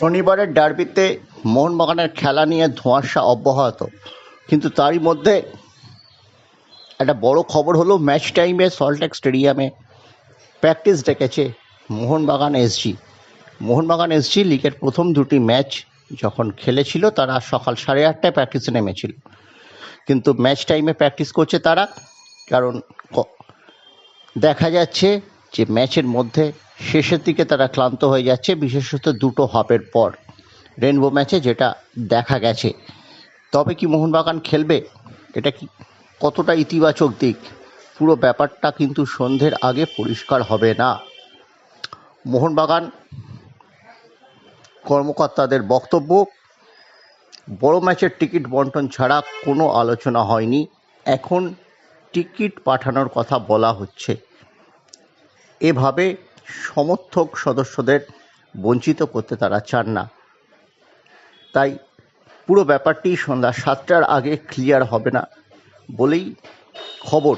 শনিবারের ডার্বিতে মোহনবাগানের খেলা নিয়ে ধোঁয়াশা অব্যাহত। কিন্তু তারই মধ্যে একটা বড় খবর হলো ম্যাচ টাইমে সল্টলেক স্টেডিয়ামে প্র্যাকটিস ডেকেছে মোহনবাগান এসজি মোহনবাগান এসজি লিগের প্রথম দুটি ম্যাচ যখন খেলেছিল, তারা সকাল সাড়ে আটটায় প্র্যাকটিসে নেমেছিল। কিন্তু ম্যাচ টাইমে প্র্যাকটিস করছে তারা, কারণ দেখা যাচ্ছে যে ম্যাচের মধ্যে শেষের দিকে তারা ক্লান্ত হয়ে যাচ্ছে, বিশেষত দুটো হাফের পর। রেনবো ম্যাচে যেটা দেখা গেছে। তবে কি মোহনবাগান খেলবে? এটা কি কতটা ইতিবাচক দিক? পুরো ব্যাপারটা কিন্তু সন্ধ্যের আগে পরিষ্কার হবে না। মোহনবাগান কর্মকর্তাদের বক্তব্য, বড় ম্যাচের টিকিট বন্টন ছাড়া কোনো আলোচনা হয়নি। এখন টিকিট পাঠানোর কথা বলা হচ্ছে। এভাবে সমর্থক সদস্যদের বঞ্চিত করতে তারা চান না। তাই পুরো ব্যাপারটি সন্ধ্যা সাতটার আগে ক্লিয়ার হবে না বলেই খবর